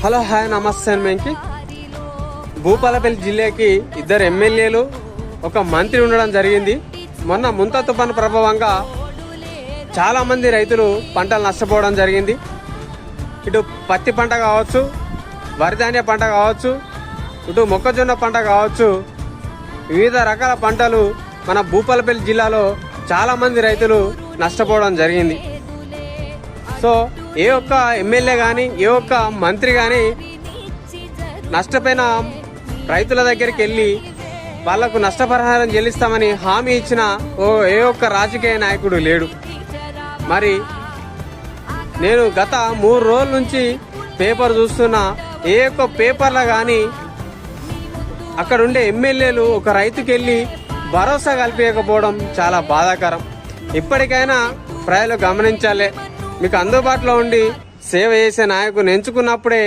Hello hi నమస్తే మేంకి భూపాలపల్లి జిల్లాకి ఇద్దరు ఎమ్మెల్యేలు ఒక మంత్రి ఉండడం జరిగింది. మొన్న ముంత తుఫాను ప్రభావంగా చాలామంది రైతులు పంటలు నష్టపోవడం జరిగింది. ఇటు పత్తి పంట కావచ్చు వరిధాన్య పంట కావచ్చు ఇటు మొక్కజొన్న పంట కావచ్చు వివిధ రకాల పంటలు మన భూపాలపల్లి జిల్లాలో చాలామంది రైతులు నష్టపోవడం జరిగింది. సో ఏ ఒక్క ఎమ్మెల్యే కానీ ఏ ఒక్క మంత్రి కానీ నష్టపోయిన రైతుల దగ్గరికి వెళ్ళి వాళ్ళకు నష్టపరిహారం చెల్లిస్తామని హామీ ఇచ్చిన ఓ ఏ ఒక్క రాజకీయ నాయకుడు లేడు. మరి నేను గత మూడు రోజుల నుంచి పేపర్ చూస్తున్నా ఏ ఒక్క పేపర్లో కానీ అక్కడ ఉండే ఎమ్మెల్యేలు ఒక రైతుకి వెళ్ళి భరోసా కల్పించకపోవడం చాలా బాధాకరం. ఇప్పటికైనా ప్రజలు గమనించాలి. మీకు అందుబాటులో ఉండి సేవ చేసే నాయకుని ఎంచుకున్నప్పుడే